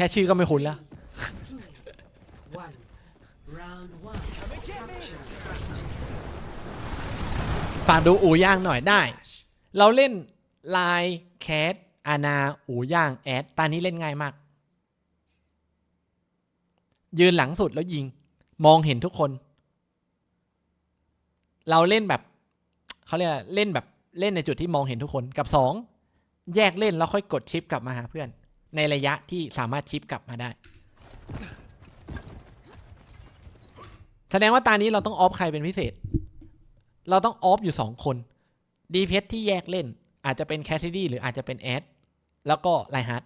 ค่ชื่อก็ไม่คุ้นแล้ว ฝากดูอูย่างหน่อยได้ เราเล่นลน์แคสอาณาอูย่างแอดตานี้เล่นง่ายมาก ยืนหลังสุดแล้วยิง มองเห็นทุกคน เราเล่นแบบเขาเรียกเล่นแบบเล่นในจุดที่มองเห็นทุกคนกับสองแยกเล่นแล้วค่อยกดชิปกลับมาหาเพื่อน ในระยะที่สามารถชิปกลับมาได้ แสดงว่าตานี้เราต้องออฟใครเป็นพิเศษ เราต้องออฟอยู่สองคนดีเพที่แยกเล่น อาจจะเป็นแคสซิดี้หรืออาจจะเป็นแอดแล้วก็ไลฮาร์ด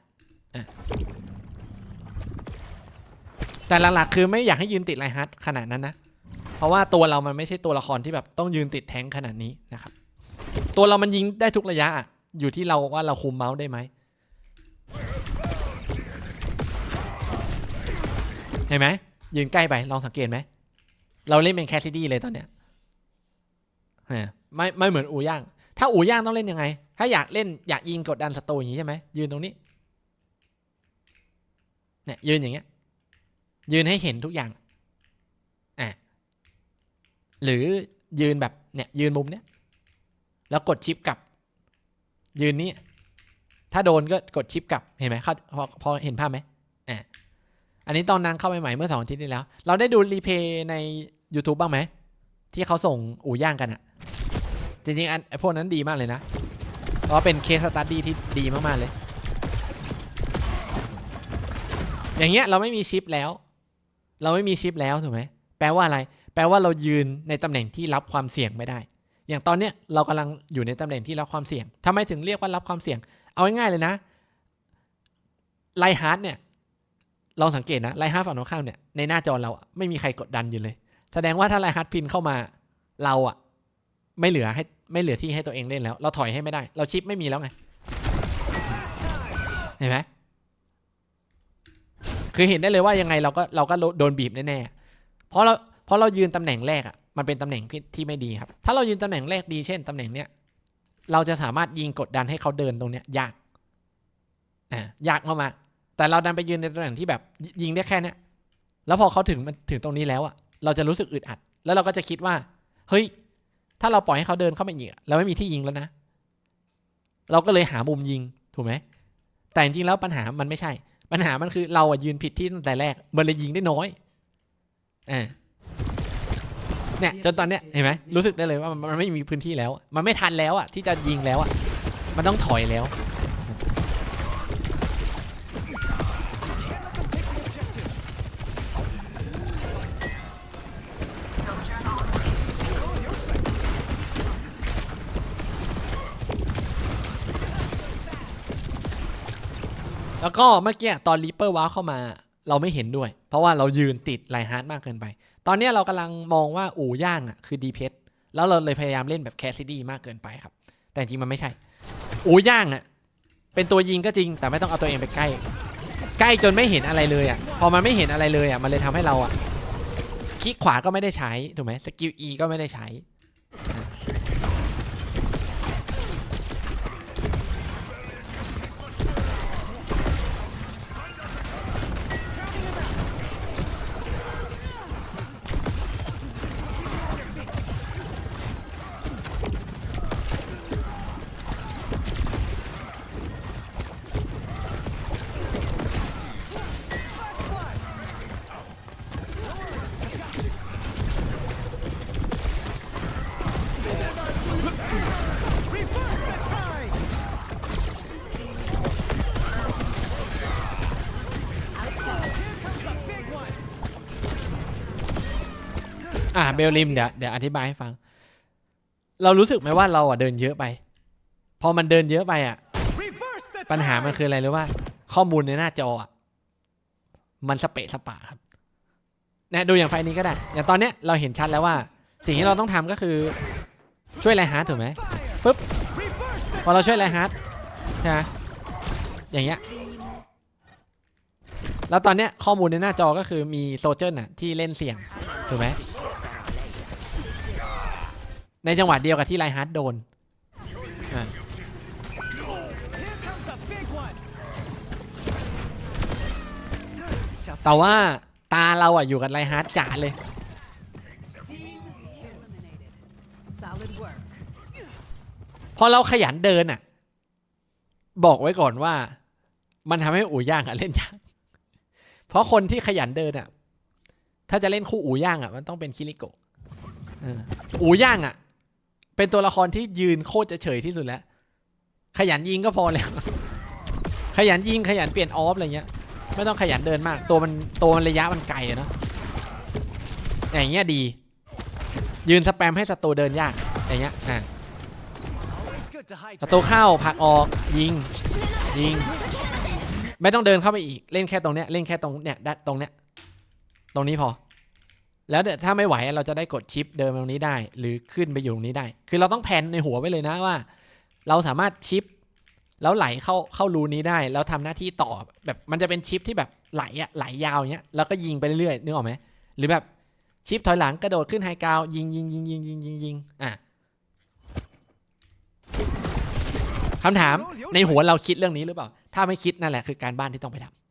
แต่หลักๆคือไม่อยากให้ยืนติดไลฮาร์ดขนาดนั้นนะ เพราะว่าตัวเรามันไม่ใช่ตัวละครที่แบบต้องยืนติดแทงขนาดนี้นะครับ ตัวเรามันยิงได้ทุกระยะอยู่ที่เราว่าเราคุมเมาส์ได้ไหม ห็นไหมยืนใกล้ไปลองสังเกตไหมเราเล่นเป็นแคสซิดี้เลยตอนเนี้ยไม่ไม่เหมือนอูย่าง ถ้าอูย่างต้องเล่นยังไง ถ้าอยากเล่นอยากยิงกดดันสโตอย่างนี้ใช่ไหมยืนตรงนี้เนี่ยยืนอย่างเงี้ย ยืนให้เห็นทุกอย่างอะหรือยืนแบบเนี่ยยืนมุมเนี้ยแล้วกดชิปกลับ ยืนนี้ถ้าโดนก็กดชิปกลับเห็นไหมเขาพอพอเห็นภาพไหม อันนี้ตอนนางเข้าไปใหม่เมื่อสองอาทิตย์ที่แล้ว เราได้ดูรีเพย์ใน YouTube บ้างไหม ที่เขาส่งอู่ย่างกันอะจริงๆอันไอ้พวกนั้นดีมากเลยนะเพราะเป็นเคสสตัดดี้ที่ดีมากๆเลย อย่างเงี้ยเราไม่มีชิปแล้ว เราไม่มีชิปแล้วถูกไหมแปลว่าอะไร แปลว่าเรายืนในตำแหน่งที่รับความเสี่ยงไม่ได้ อย่างตอนเนี้ยเรากำลังอยู่ในตำแหน่งที่รับความเสี่ยงทำไมถึงเรียกว่ารับความเสี่ยง เอาง่ายๆเลยนะไลฮาร์ดเนี่ย ลองสังเกตนะไลฮาร์ดฝั่งตรงข้ามเนี่ยในหน้าจอเราไม่มีใครกดดันอยู่เลย แสดงว่าถ้าไลฮาร์ดพินเข้ามาเราอะไม่เหลือให้ไม่เหลือที่ให้ตัวเองเล่นแล้ว เราถอยให้ไม่ได้ เราชิปไม่มีแล้วไงเห็นไหมคือเห็นได้เลยว่ายังไงเราก็เราก็โดนบีบแน่ๆเพราะเราเพราะเรายืนตำแหน่งแรกอะมันเป็นตำแหน่งที่ไม่ดีครับ ถ้าเรายืนตำแหน่งแรกดีเช่นตำแหน่งเนี้ยเราจะสามารถยิงกดดันให้เขาเดินตรงเนี้ยยากอ่ายากเข้ามา แต่เราดันไปยืนในตำแหน่งที่แบบยิงได้แค่เนี้ยแล้วพอเขาถึงมันถึงตรงนี้แล้วอะเราจะรู้สึกอึดอัด แล้วเราก็จะคิดว่า เฮ้ย ถ้าเราปล่อยให้เขาเดินเข้ามาอีกอะเราไม่มีที่ยิงแล้วนะ เราก็เลยหามุมยิงถูกไหมแต่จริงๆแล้วปัญหามันไม่ใช่ ปัญหามันคือเราอะยืนผิดที่ตั้งแต่แรก มันเลยยิงได้น้อยอ่าเนี่ยจนตอนเนี้ยเห็นไหมรู้สึกได้เลยว่ามันมันไม่มีพื้นที่แล้ว มันไม่ทันแล้วอะที่จะยิงแล้วอะมันต้องถอยแล้ว แล้วก็เมื่อกี้ตอนรีเปอร์ว้าวเข้ามา เราไม่เห็นด้วย เพราะว่าเรายืนติดไลฮาร์ดมากเกินไป ตอนนี้เรากำลังมองว่าอู่ย่างอะคือดีเพชแล้วเราเลยพยายามเล่นแบบแคสซิดี้มากเกินไปครับ แต่จริงมันไม่ใช่ อู่ย่างอะเป็นตัวยิงก็จริงแต่ไม่ต้องเอาตัวเองไปใกล้ ใกล้จนไม่เห็นอะไรเลยอะพอมันไม่เห็นอะไรเลยอะมันเลยทำให้เราอะคลิกขวาก็ไม่ได้ใช้ถูกไหมสกิล E ก็ไม่ได้ใช้ เบลลิมเดี๋ยวเดี๋ยวอธิบายให้ฟัง เรารู้สึกไหมว่าเราอะเดินเยอะไป พอมันเดินเยอะไปอะ ปัญหามันคืออะไรรู้ว่าข้อมูลในหน้าจออะมันสเปะสปะครับนะดูอย่างไฟล์นี้ก็ได้ อย่างตอนเนี้ยเราเห็นชัดแล้วว่า สิ่งที่เราต้องทำก็คือช่วยไลฮาร์ดถูกไหมปุ๊บพอเราช่วยไลฮาร์ดใช่ไหมอย่างเงี้ยแล้วตอนเนี้ยข้อมูลในหน้าจอก็คือมีโซเจอร์น่ะที่เล่นเสี่ยงถูกไหม ในจังหวะเดียวกับที่ไลฮาร์ดโดนแต่ว่าตาเราอะอยู่กับไรฮาร์ดจ๋าเลย พอเราขยันเดินอะ บอกไว้ก่อนว่า มันทำให้อู่ย่างอะเล่นยาก เพราะคนที่ขยันเดินอะ ถ้าจะเล่นคู่อู่ย่างอะ มันต้องเป็นคิริโกะเอออู่ย่างอะ เป็นตัวละครที่ยืนโคตรจะเฉยที่สุดแล้ว ขยันยิงก็พอแล้ว ขยันยิงขยันเปลี่ยนออฟอะไรเงี้ย ไม่ต้องขยันเดินมาก ตัวมันตัวมันระยะมันไกลเนาะอย่างเงี้ยดี ยืนสแปมให้ศัตรูเดินยากอย่างเงี้ยอะศัตรูเข้าผักออกยิงยิง ไม่ต้องเดินเข้าไปอีกเล่นแค่ตรงเนี้ยเล่นแค่ตรงเนี้ยตรงเนี้ยตรงนี้พอ แล้วถ้าไม่ไหวเราจะได้กดชิปเดินตรงนี้ได้ หรือขึ้นไปอยู่ตรงนี้ได้ คือเราต้องแพนในหัวไว้เลยนะว่า เราสามารถชิป แล้วไหลเข้าเข้ารูนี้ได้ แล้วทำหน้าที่ต่อแบบมันจะเป็นชิปที่แบบไหลอะไหลยาวเงี้ยแล้วก็ยิงไปเรื่อยๆนึกออกไหมหรือแบบชิปถอยหลังกระโดดขึ้นไฮกาวยิงยิงยิงยิงยิงยิงยิงอะคำถามในหัวเราคิดเรื่องนี้หรือเปล่า ถ้าไม่คิดนั่นแหละคือการบ้านที่ต้องไปทำ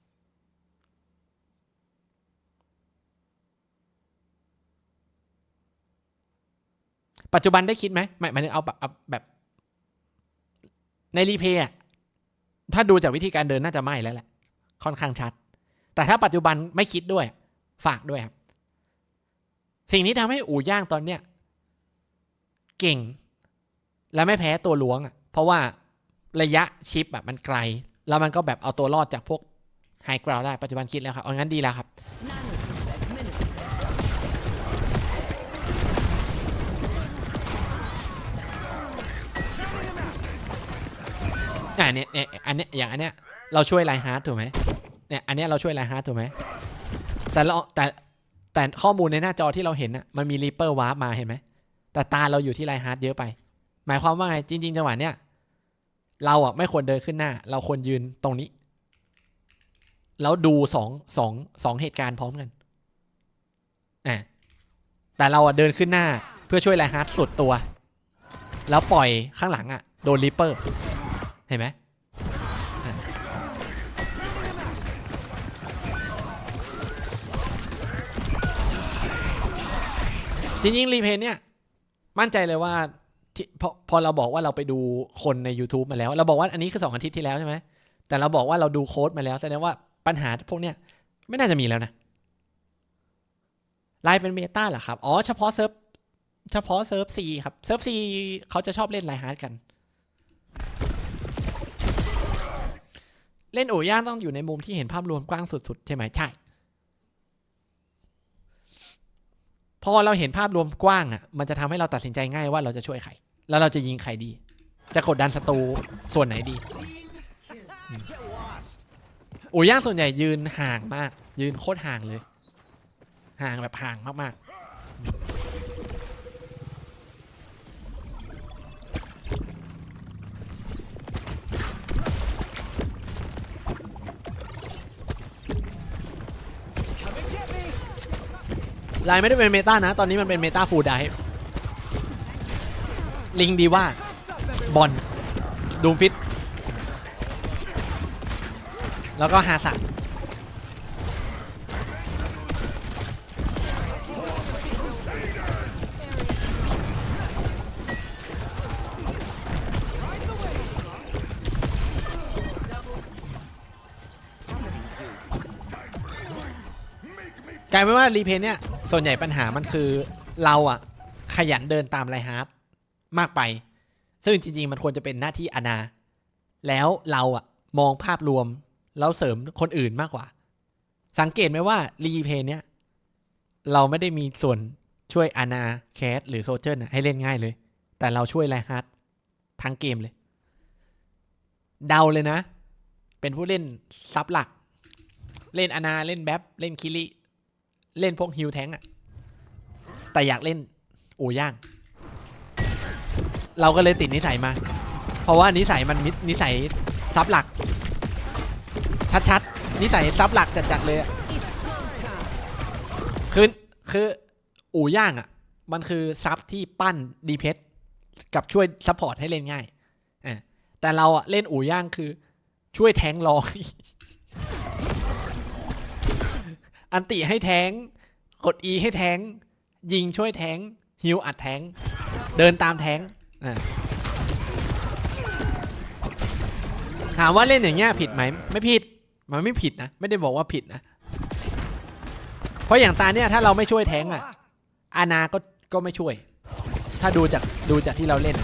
ปัจจุบันได้คิดไหมไม่หมายถึงเอาแบบเอาแบบในรีเพย์ถ้าดูจากวิธีการเดินน่าจะไม่แล้วแหละ ค่อนข้างชัด แต่ถ้าปัจจุบันไม่คิดด้วย ฝากด้วยครับ สิ่งที่ทำให้อู่ย่างตอนเนี้ยเก่ง และไม่แพ้ตัวล้วงอะ เพราะว่าระยะชิปแบบมันไกล แล้วมันก็แบบเอาตัวรอดจากพวกไฮกราวได้ปัจจุบันคิดแล้วครับเอางั้นดีแล้วครับ อ่าเนี่ยเนี่ยอันเนี้ยอย่างอันเนี้ยเราช่วยไลฮาร์ดถูกไหมเนี่ยอันเนี้ยเราช่วยไลฮาร์ดถูกไหมแต่เราแต่แต่ข้อมูลในหน้าจอที่เราเห็นอะมันมีรีเปอร์วาร์ปมาเห็นไหมแต่ตาเราอยู่ที่ไลฮาร์ดเยอะไป หมายความว่าไงจริง ๆจังหวะเนี้ยเราอะไม่ควรเดินขึ้นหน้า เราควรยืนตรงนี้ แล้วดูสองสองสองเหตุการณ์พร้อมกันอะแต่เราอะเดินขึ้นหน้าเพื่อช่วยไลฮาร์ดสุดตัว แล้วปล่อยข้างหลังอะโดนรีเปอร์ ห็นไหมจริงๆรีเพย์เนี่ยมั่นใจเลยว่าที่พอพอเราบอกว่าเราไปดูคนใน YouTube มาแล้ว เราบอกว่าอันนี้คือสองอาทิตย์ที่แล้วใช่ไหมแต่เราบอกว่าเราดูโค้ดมาแล้วแสดงว่าปัญหาพวกเนี้ยไม่น่าจะมีแล้วนะไลน์เป็นเมตาเหรอครับ อ๋อ เฉพาะเซิร์ฟเฉพาะเซิร์ฟซีครับ เซิร์ฟซีเขาจะชอบเล่นไลน์ฮาร์ดกัน เล่นโอย่านต้องอยู่ในมุมที่เห็นภาพรวมกว้างสุดๆ ใช่ไหมใช่ พอเราเห็นภาพรวมกว้างอะ มันจะทำให้เราตัดสินใจง่ายว่าเราจะช่วยใคร แล้วเราจะยิงใครดี จะกดดันศัตรูส่วนไหนดีโอย่านส่วนใหญ่ยืนห่างมาก ยืนโคตรห่างเลย ห่างแบบห่างมากๆ ไลน์ไม่ได้เป็นเมตานะ ตอนนี้มันเป็นเมตาฟูลไดลิงดีว่าบอลดูมฟิต แล้วก็ฮาสันกลายเป็นว่ารีเพย์เนี่ย ส่วนใหญ่ปัญหามันคือเราอะขยันเดินตามไลฮาร์ดมากไป ซึ่งจริง ๆ มันควรจะเป็นหน้าที่อนา แล้วเราอะมองภาพรวม แล้วเสริมคนอื่นมากกว่า สังเกตไหมว่ารีเพย์เนี่ยเราไม่ได้มีส่วนช่วยอาณาแคสหรือโซเจอร์ให้เล่นง่ายเลย แต่เราช่วยไลฮาร์ดทั้งเกมเลย เดาเลยนะ เป็นผู้เล่นซับหลัก เล่นอาณาเล่นแบ็บเล่นคิริ เล่นพวกฮิวแทงอะแต่อยากเล่นโอย่าง เราก็เลยติดนิสัยมา เพราะว่านิสัยมันนินิสัยซับหลัก ชัดๆ นิสัยซับหลักจัดๆเลยอะคือคืออู่ย่างอะ มันคือซับที่ปั้นดีเพสกับช่วยซัพพอร์ตให้เล่นง่ายอะแต่เราอะเล่นอู่ย่างคือช่วยแทงรอ อันติให้แทง กด E ให้แทง ยิงช่วยแทง ฮิวอัดแทง เดินตามแทงถามว่าเล่นอย่างเงี้ยผิดไหม ไม่ผิด มันไม่ผิดนะ ไม่ได้บอกว่าผิดนะ เพราะอย่างตาเนี่ยถ้าเราไม่ช่วยแทงอะ อานาก็ก็ไม่ช่วย ถ้าดูจากดูจากที่เราเล่น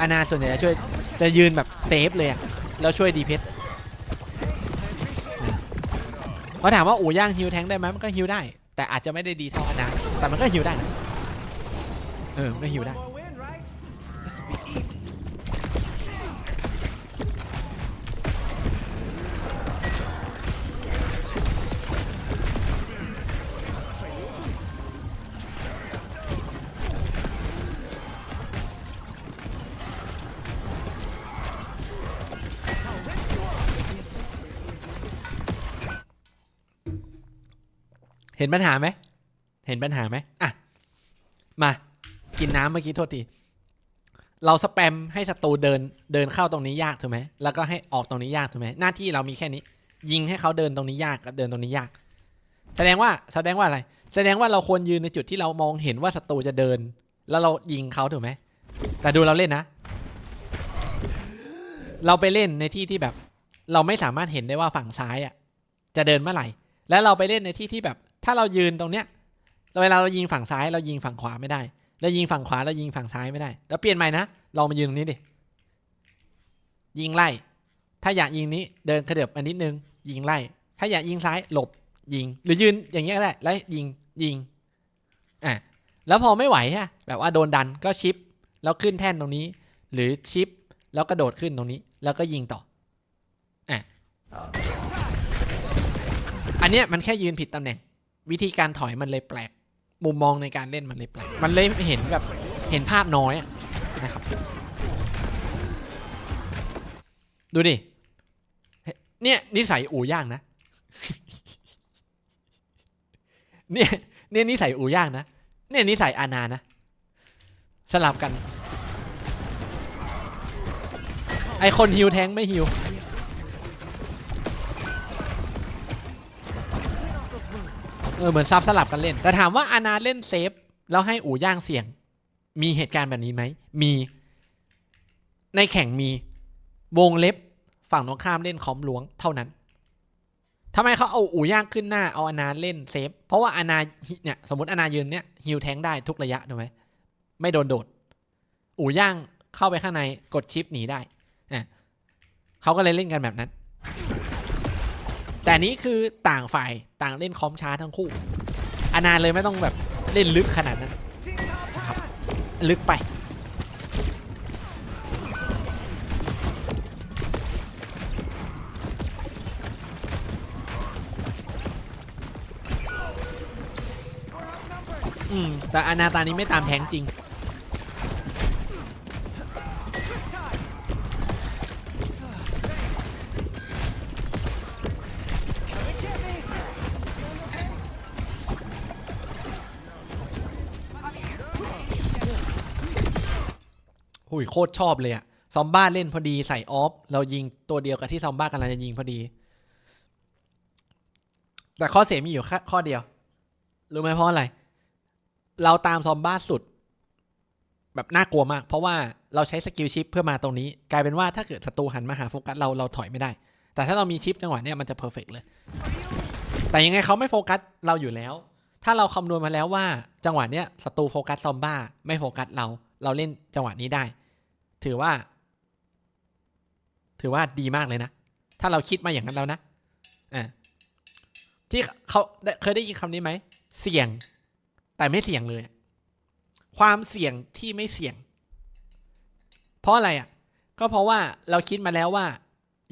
อานาส่วนใหญ่จะช่วยจะยืนแบบเซฟเลยอะแล้วช่วยดีเพช เขาถามว่าอูย่างฮิวแทงได้ไหมมันก็ฮิวได้ แต่อาจจะไม่ได้ดีเท่าอนาแต่มันก็ฮิวได้นะเออมันก็ฮิวได้ เห็นปัญหาไหม เห็นปัญหาไหมอะ มา กินน้ำเมื่อกี้โทษที เราสแปมให้ศัตรูเดินเดินเข้าตรงนี้ยากถูกไหม แล้วก็ให้ออกตรงนี้ยากถูกไหม หน้าที่เรามีแค่นี้ ยิงให้เขาเดินตรงนี้ยากกับเดินตรงนี้ยาก แสดงว่าแสดงว่าอะไร แสดงว่าเราควรยืนในจุดที่เรามองเห็นว่าศัตรูจะเดิน แล้วเรายิงเขาถูกไหม แต่ดูเราเล่นนะ เราไปเล่นในที่ที่แบบ เราไม่สามารถเห็นได้ว่าฝั่งซ้ายอะ จะเดินเมื่อไหร่ แล้วเราไปเล่นในที่ที่แบบ ถ้าเรายืนตรงเนี้ยเวลาเรายิงฝั่งซ้ายเรายิงฝั่งขวาไม่ได้ เรายิงฝั่งขวาเรายิงฝั่งซ้ายไม่ได้ แล้วเปลี่ยนใหม่นะลองมายืนตรงนี้ดิยิงไล่ ถ้าอยากยิงนี้เดินขยับมานิดนึง ยิงไล่ ถ้าอยากยิงซ้ายหลบยิง หรือยืนอย่างเงี้ยก็ได้แล้วยิงยิงอะแล้วพอไม่ไหวฮะแบบว่าโดนดันก็ชิป แล้วขึ้นแท่นตรงนี้ หรือชิป แล้วกระโดดขึ้นตรงนี้ แล้วก็ยิงต่ออะอันเนี้ยมันแค่ยืนผิดตำแหน่ง วิธีการถอยมันเลยแปลก มุมมองในการเล่นมันเลยแปลก มันเลยเห็นแบบเห็นภาพน้อยนะครับ ดูดิ เนี่ยนิสัยอู่ย่างนะ เนี่ยเนี่ยนิสัยอู่ย่างนะ เนี่ยนิสัยอานานะ สลับกัน ไอคนฮิวแทงไม่ฮิว ออเหมือนซับสลับกันเล่น แต่ถามว่าอานาเล่นเซฟแล้วให้อู่ย่างเสี่ยง มีเหตุการณ์แบบนี้ไหม มี ในแข่งมีวงเล็บฝั่งตรงข้ามเล่นคอมล้วงเท่านั้นทำไมเขาเอาอู่ย่างขึ้นหน้าเอาอานาเล่นเซฟ เพราะว่าอานาเนี่ยสมมติอานายืนเนี่ยฮิวแทงได้ทุกระยะถูกไหมไม่โดนโดด อู่ย่างเข้าไปข้างในกดชิปหนีได้อะเขาก็เลยเล่นกันแบบนั้น แต่นี้คือต่างฝ่ายต่างเล่นคอมช้าทั้งคู่อานาเลยไม่ต้องแบบเล่นลึกขนาดนั้นนะครับลึกไป อืมแต่อนาตานี้ไม่ตามแทงจริง คตรชอบเลยอะซอมบ้าเล่นพอดีใส่ออฟ เรายิงตัวเดียวกับที่ซอมบ้ากำลังจะยิงพอดี แต่ข้อเสียมีอยู่แค่ข้อเดียว รู้ไหมเพราะอะไร เราตามซอมบ้าสุด แบบน่ากลัวมาก เพราะว่าเราใช้สกิลชิปเพื่อมาตรงนี้ กลายเป็นว่าถ้าเกิดศัตรูหันมาหาโฟกัสเราเราถอยไม่ได้ แต่ถ้าเรามีชิปจังหวะเนี้ยมันจะเพอร์เฟกเลย แต่ยังไงเขาไม่โฟกัสเราอยู่แล้ว ถ้าเราคำนวณมาแล้วว่าจังหวะเนี้ยศัตรูโฟกัสซอมบ้าไม่โฟกัสเรา เราเล่นจังหวะนี้ได้ ถือว่า ถือว่าดีมากเลยนะ ถ้าเราคิดมาอย่างนั้นแล้วนะอ่าที่เขาเคยได้ยินคำนี้ไหม เสี่ยง แต่ไม่เสี่ยงเลย ความเสี่ยงที่ไม่เสี่ยง เพราะอะไรอะ ก็เพราะว่าเราคิดมาแล้วว่า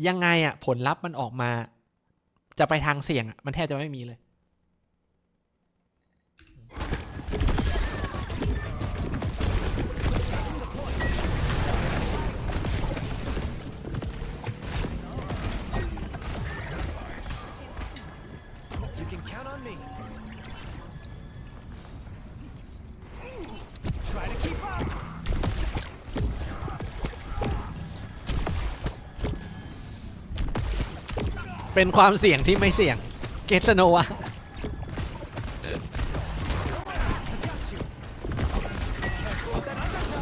ยังไงอะ ผลลัพธ์มันออกมา จะไปทางเสี่ยงอะมันแทบจะไม่มีเลย เป็นความเสี่ยงที่ไม่เสี่ยง เกสโนวะ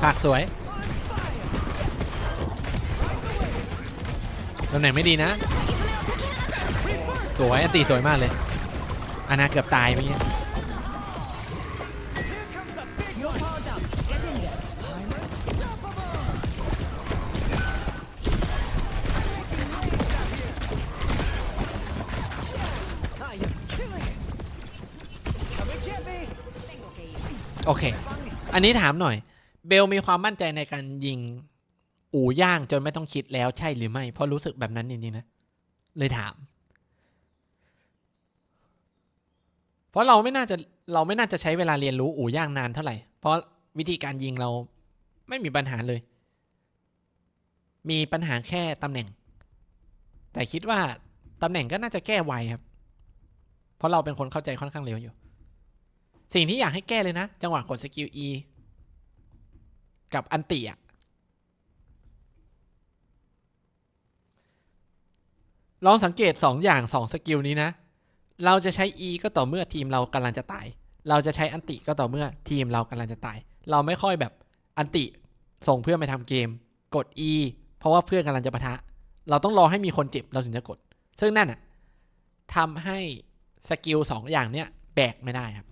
ปากสวยตำแหน่งไม่ดีนะ สวยอตีสวยมากเลย อนาเกือบตายมั้ย อเค อันนี้ถามหน่อย เบลมีความมั่นใจในการยิง อู่ย่างจนไม่ต้องคิดแล้วใช่หรือไม่ เพราะรู้สึกแบบนั้นจริงๆนะ เลยถาม เพราะเราไม่น่าจะเราไม่น่าจะใช้เวลาเรียนรู้อู่ย่างนานเท่าไหร่ เพราะวิธีการยิงเราไม่มีปัญหาเลย มีปัญหาแค่ตำแหน่ง แต่คิดว่าตำแหน่งก็น่าจะแก้ไวครับ เพราะเราเป็นคนเข้าใจค่อนข้างเร็วอยู่ สิ่งที่อยากให้แก้เลยนะ จังหวะกดสกิล E กับอันติอะลองสังเกต 2 อย่าง 2 สกิลนี้นะ เราจะใช้ E ก็ต่อเมื่อทีมเรากำลังจะตาย เราจะใช้อันติก็ต่อเมื่อทีมเรากำลังจะตาย เราไม่ค่อยแบบอันติส่งเพื่อนไปทำเกม กด E เพราะว่าเพื่อนกำลังจะปะทะ เราต้องรอให้มีคนเจ็บเราถึงจะกด ซึ่งนั่นอะทำให้สกิลสองอย่างเนี้ย แบกไม่ได้ครับ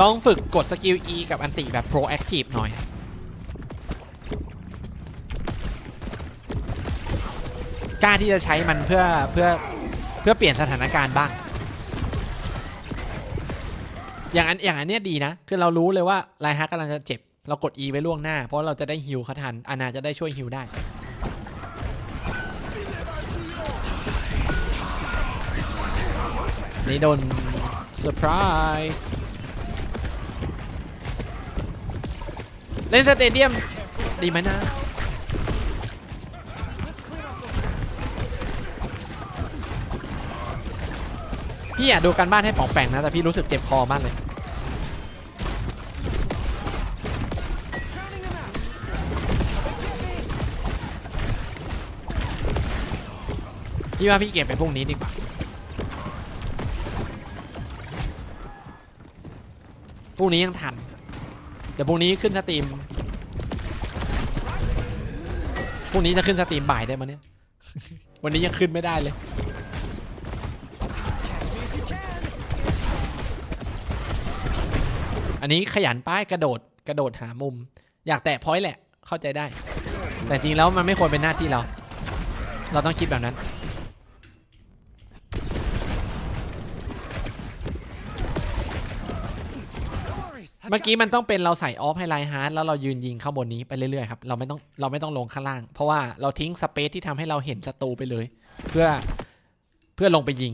ลองฝึกกดสกิล E กับอันติแบบ proactive หน่อย กล้าที่จะใช้มันเพื่อเพื่อเพื่อเปลี่ยนสถานการณ์บ้าง อย่างอันอย่างอันเนี้ยดีนะ คือเรารู้เลยว่าไลฮักกำลังจะเจ็บ เรากด E ไว้ล่วงหน้า เพราะเราจะได้ฮิลเขาทันอานาจะได้ช่วยฮิลได้ นี่โดนเซอร์ไพรส์เล่นสเตเดียม ดีไหมนะพี่อยากดูการบ้านให้ป๋องแปงนะ แต่พี่รู้สึกเจ็บคอมากเลย พี่ว่าพี่เก็บไปพรุ่งนี้ดีกว่า พรุ่งนี้ยังทัน เดี๋ยวพรุ่งนี้ขึ้นสตรีมพรุ่งนี้จะขึ้นสตรีมบ่ายได้มั้ยเนี่ย วันนี้ยังขึ้นไม่ได้เลย อันนี้ขยันป้ายกระโดดกระโดดหามุม อยากแตะพอยต์แหละเข้าใจได้ แต่จริงแล้วมันไม่ควรเป็นหน้าที่เรา เราต้องคิดแบบนั้น เมื่อ got กี้มันต้องเป็นเราใส่ออฟให้ไลฮาร์ดแล้วเรายืนยิงข้างบนนี้ไปเรื่อยๆครับเราไม่ต้องเราไม่ต้องลงข้างล่าง เพราะว่าเราทิ้งสเปซที่ทำให้เราเห็นศัตรูไปเลย เพื่อเพื่อลงไปยิง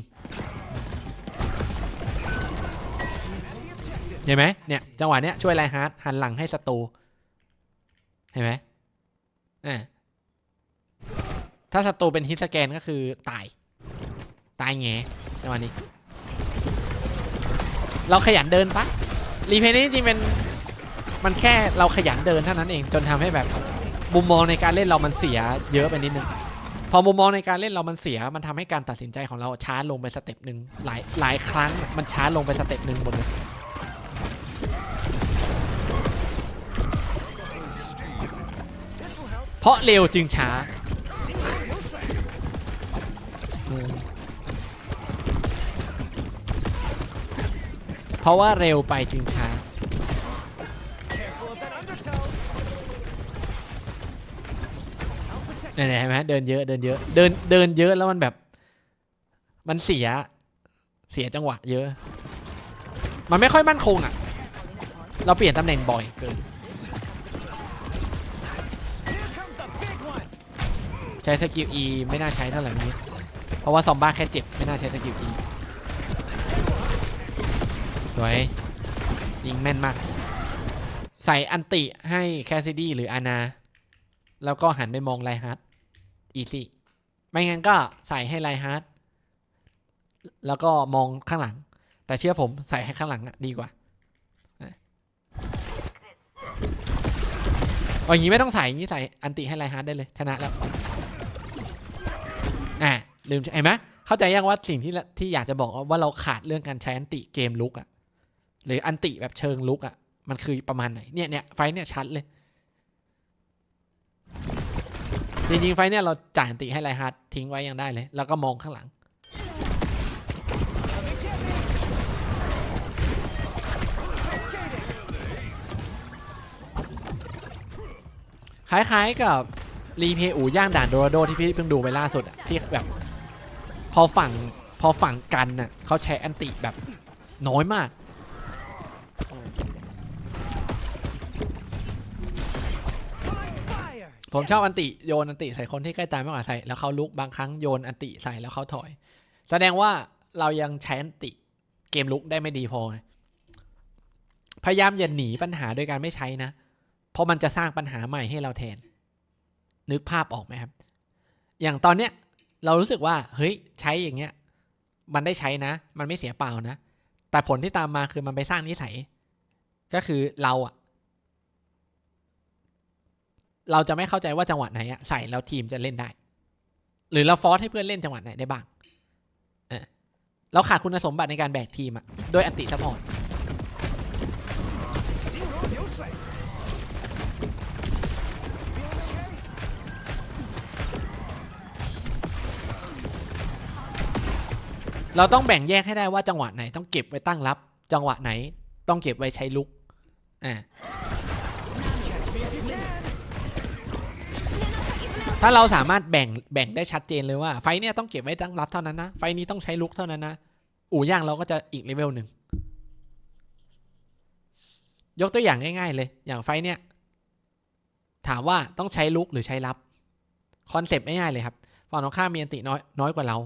เห็นไหมเนี่ยจังหวะเนี้ยช่วยไลฮาร์ดหันหลังให้ศัตรูเห็นไหมอ่าถ้าศัตรูเป็นฮิตสแกนก็คือตายตายแงจังหวะนี้ เราขยันเดินปะ รีเพย์นี้จริงๆเป็นมันแค่เราขยันเดินเท่านั้นเองจนทำให้แบบมุมมองในการเล่นเรามันเสียเยอะไปนิดนึงพอมุมมองในการเล่นเรามันเสียมันทำให้การตัดสินใจของเราช้าลงไปสเต็ปหนึ่งหลายหลายครั้งมันช้าลงไปสเต็ปหนึ่งหมดเลยเพราะเร็วจึงช้าอืม เพราะว่าเร็วไปจึงช้าเนี่ยๆเห็นไหมเดินเยอะเดินเยอะเดินเดินเยอะแล้วมันแบบ มันเสียเสียจังหวะเยอะ มันไม่ค่อยมั่นคงอะ เราเปลี่ยนตำแหน่งบ่อยเกิน ใช้สกิล E ไม่น่าใช้เท่าไหร่นี้ เพราะว่าซอมบ้าแค่เจ็บ ไม่น่าใช้สกิล E วย ยิงแม่นมาก ใส่อันติให้แคสซิดี้หรืออานา แล้วก็หันไปมองไลฮาร์ดอีซี่ไม่งั้นก็ใส่ให้ไลฮาร์ดแล้วก็มองข้างหลัง แต่เชื่อผมใส่ให้ข้างหลังดีกว่าอย่างนี้ไม่ต้องใส่อย่างนี้ใส่อันติให้ไลฮาร์ดได้เลยชนะแล้วอ่าลืมเห็นไหมเข้าใจยังว่าสิ่งที่ที่อยากจะบอกว่าเราขาดเรื่องการใช้อันติเกมลุกอะ หรืออันติแบบเชิงลุกอะ่ะ มันคือประมาณไหน เนี่ยเนี่ยไฟเนี่ยชัดเลย จริงๆ ไฟเนี่ยเราจ่ายอันติให้ไรฮาร์ดทิ้งไว้ยังได้เลย แล้วก็มองข้างหลัง คล้ายๆกับรีเพย์อูย่างด่านโดโรโดที่พี่เพิ่งดูไปล่าสุดอะที่แบบ พอฝั่งพอฝั่งกันน่ะเขาใช้อันติแบบน้อยมาก ผมชอบอันติโยนอันติใส่คนที่ใกล้ตายมากกว่าใส่แล้วเขาลุกบางครั้งโยนอันติใส่แล้วเขาถอย แสดงว่าเรายังใช้อันติเกมลุกได้ไม่ดีพอไงพยายามอย่าหนีปัญหาโดยการไม่ใช้นะ เพราะมันจะสร้างปัญหาใหม่ให้เราแทน นึกภาพออกไหมครับ อย่างตอนเนี้ยเรารู้สึกว่า เฮ้ย ใช้อย่างเงี้ย มันได้ใช้นะ มันไม่เสียเปล่านะ แต่ผลที่ตามมาคือมันไปสร้างนิสัย ก็คือเราอะ เราจะไม่เข้าใจว่าจังหวะไหนอะใส่แล้วทีมจะเล่นได้ หรือเราฟอสให้เพื่อนเล่นจังหวะไหนได้บ้างเออเราขาดคุณสมบัติในการแบกทีมอะโดยอันติซัพพอร์ตเราต้องแบ่งแยกให้ได้ว่าจังหวะไหนต้องเก็บไว้ตั้งรับ จังหวะไหนต้องเก็บไว้ใช้ลุกอ่า ถ้าเราสามารถแบ่งแบ่งได้ชัดเจนเลยว่า ไฟเนี่ยต้องเก็บไว้ตั้งรับเท่านั้นนะ ไฟนี้ต้องใช้ลุกเท่านั้นนะ อู่ย่างเราก็จะอีกเลเวลหนึ่ง ยกตัวอย่างง่าย ๆ เลย อย่างไฟเนี่ย ถามว่าต้องใช้ลุกหรือใช้รับ คอนเซปต์ง่ายๆเลยครับ ฝั่งตรงข้ามมีอันติน้อยน้อยกว่าเรา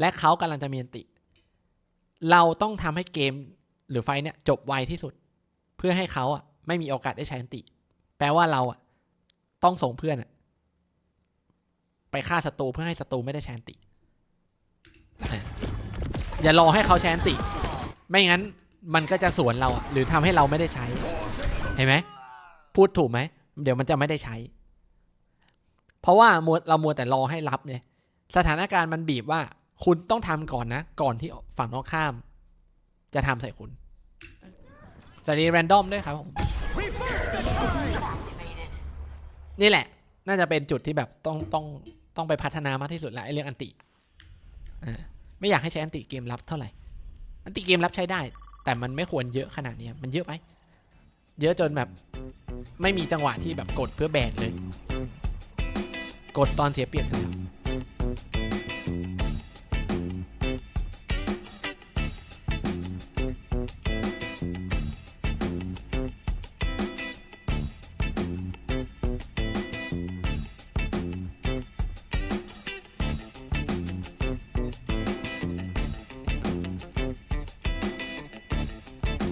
และเขากำลังจะมีอันติ เราต้องทำให้เกมหรือไฟเนี่ยจบไวที่สุด เพื่อให้เขาอะไม่มีโอกาสได้ใช้อันติ แปลว่าเราอะต้องส่งเพื่อนอะ ไปฆ่าศัตรูเพื่อให้ศัตรูไม่ได้แชนติ อย่ารอให้เขาแชนติ ไม่งั้นมันก็จะสวนเราหรือทำให้เราไม่ได้ใช้ เห็นไหมพูดถูกไหม เดี๋ยวมันจะไม่ได้ใช้ เพราะว่าเรามัวแต่รอให้รับเนี่ย สถานการณ์มันบีบว่า คุณต้องทำก่อนนะ ก่อนที่ฝั่งตรงข้าม จะทำใส่คุณแต่นี้แรนดอมด้วยครับผมนี่แหละ น่าจะเป็นจุดที่แบบต้องต้อง ต้องไปพัฒนามากที่สุดละไอ้เรื่องอันติอ่าไม่อยากให้ใช้อันติเกมรับเท่าไหร่ อันติเกมรับใช้ได้ แต่มันไม่ควรเยอะขนาดนี้มันเยอะไป เยอะจนแบบไม่มีจังหวะที่แบบกดเพื่อแบนเลย กดตอนเสียเปรียบนะครับ